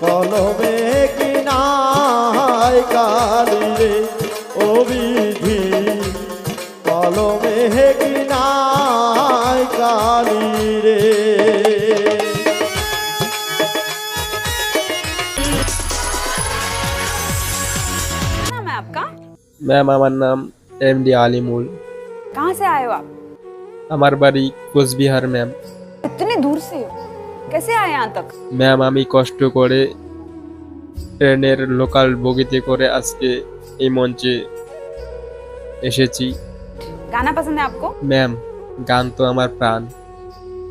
কলমে কি নাই কালি রে ও বিধি কলমে কি নাই কালি রে नाम है आपका ম্যাম আমার নাম এম ডি আলিমুল कहाँ से आए हो आप আমার বাড়ি কোচবিহার ম্যাম इतने दूर से हो कैसे आए यहाँ तक ম্যাম আমি কষ্ট করে ট্রেনের লোকাল বগিতে করে আজকে এই মঞ্চে এসেছি गाना पसंद है आपको ম্যাম গান তো আমার প্রাণ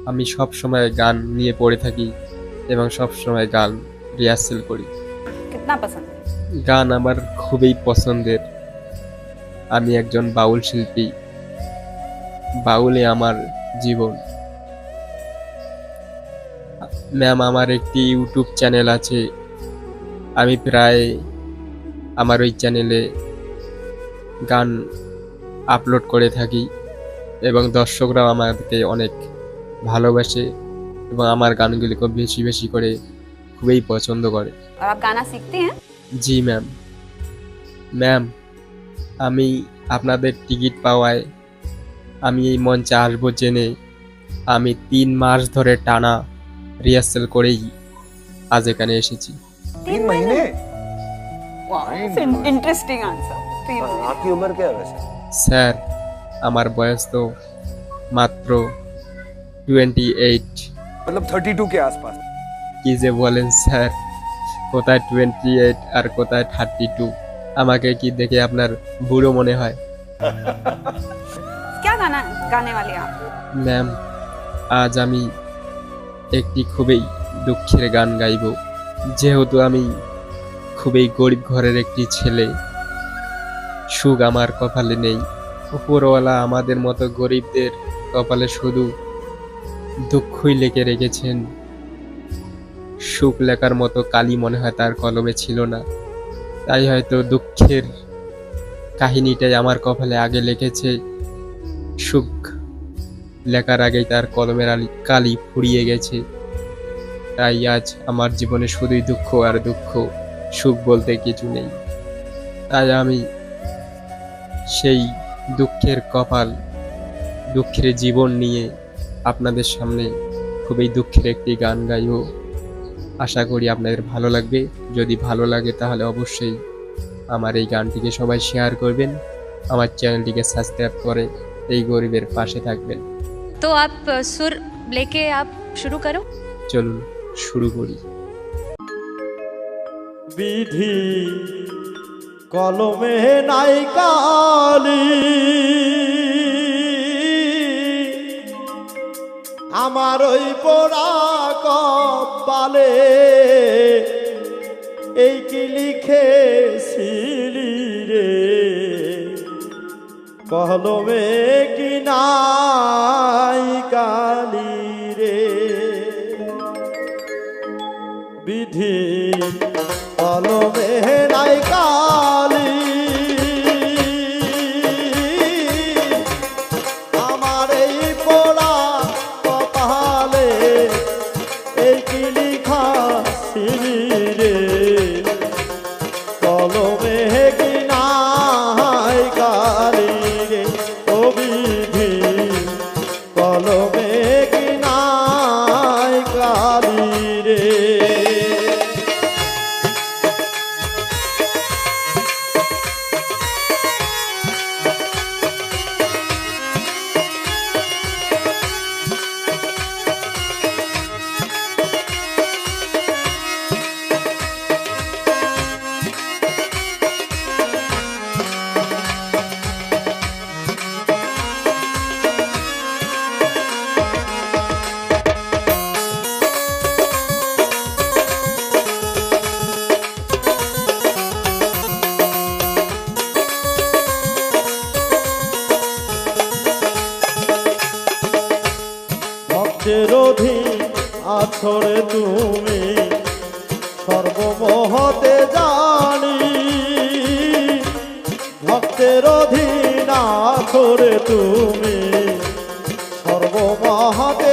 আমি সব সময় গান নিয়ে পড়ে থাকি এবং সব সময় গান রিহার্সেল করি कितना पसंद है গান আমার খুবই পছন্দের আমি একজন বাউল শিল্পী বাউলে আমার জীবন ম্যাম আমার একটি ইউটিউব চ্যানেল আছে আমি প্রায় আমার ওই চ্যানেলে গান আপলোড করে থাকি এবং দর্শকরাও আমাকে অনেক ভালোবাসে এবং আমার গানগুলিকে বেশি বেশি করে খুবই পছন্দ করে और आप गाना सीखते हैं জি ম্যাম ম্যাম আমি আপনাদের টিকিট পাওয়ায় আমি এই মঞ্চে আসবো জেনে আমি তিন মাস ধরে টানা রিহার্সেল করেই আজ এখানে এসেছি तीन महीने इंटरेस्टिंग आंसर तीन महीने। आपकी उम्र क्या है वैसे স্যার আমার বয়স তো মাত্র টোয়েন্টি এইট मतलब थर्टी टू के आसपास কি যে বলেন স্যার কোথায় টোয়েন্টি এইট আর কোথায় থার্টি টু আমাকে কি দেখে আপনার বুড়ো মনে হয় क्या गाना गाने वाले हैं आप ম্যাম আজ আমি একটি খুবই দুঃখের গান গাইব। যেহেতু আমি খুবই গরিব ঘরের একটি ছেলে, সুখ আমার কপালে নেই। উপরওয়ালা আমাদের মতো গরিবদের কপালে শুধু দুঃখই লেখে রেখেছেন। সুখ লেখার মতো কালি মনে হয় তার কলমে ছিল না। তাই হয়তো দুঃখের কাহিনীটাই আমার কপালে আগে লেখেছে, সুখ লেখার আগেই তার কলমের আলি, কালি ফুরিয়ে গেছে। তাই আজ আমার জীবনে শুধুই দুঃখ আর দুঃখ, সুখ বলতে কিছু নেই। তাই আমি সেই দুঃখের কপাল, দুঃখের জীবন নিয়ে আপনাদের সামনে খুবই দুঃখের একটি গান গাইব। আশা করি আপনাদের ভালো লাগবে। যদি ভালো লাগে তাহলে অবশ্যই আমার এই গানটিকে সবাই শেয়ার করবেন। আমার চ্যানেলটিকে সাবস্ক্রাইব করে এই গরিবের পাশে থাকবেন। तो आप अ, सुर लेके आप शुरू करो চলুন শুরু করি বিধি কলমে নাই কালি আমার ওই পোড়া কপালে এই কি লিখেছিলি রে কলমে কি নাই আছরে তুমি সর্বমহতে জানি। ভক্তের অধীন আছরে তুমি সর্বমহতে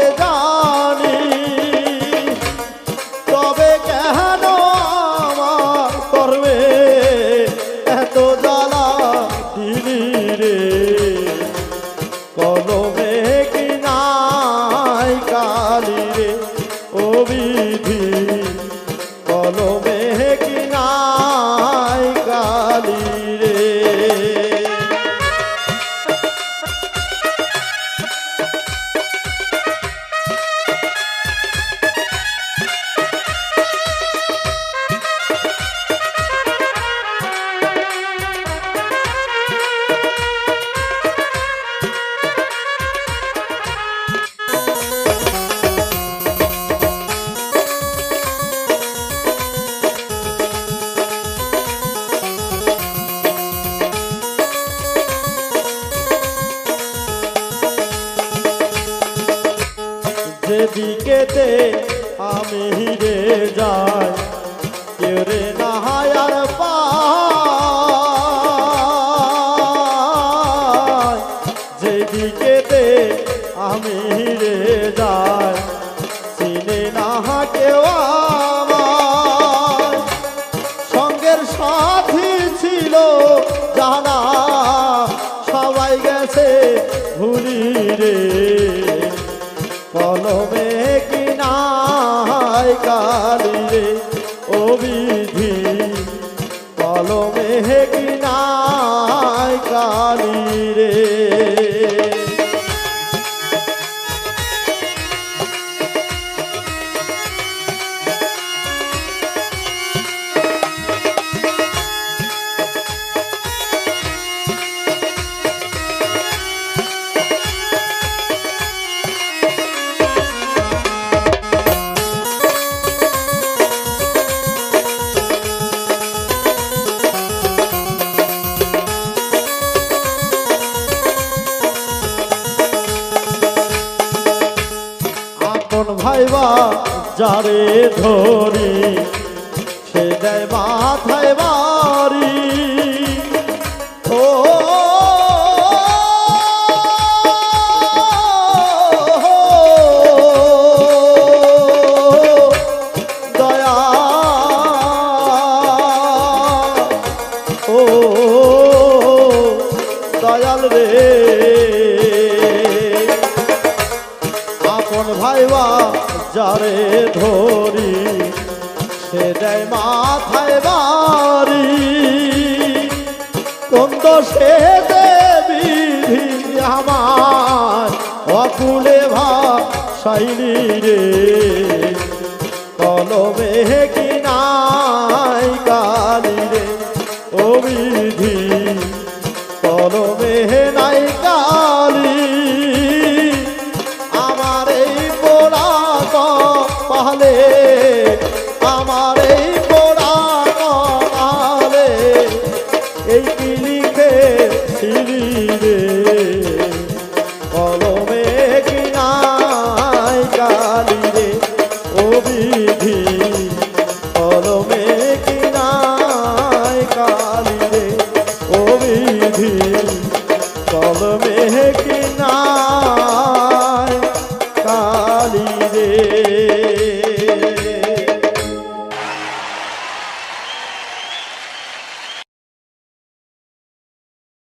আপন ভাইবা যারে ধরি সে দেয় মাথায় বাড়ি। দেয় মাথায় বাড়ি। কোন তো সে দেবী আমার? অকুলে ভাব রে কলমে কিনা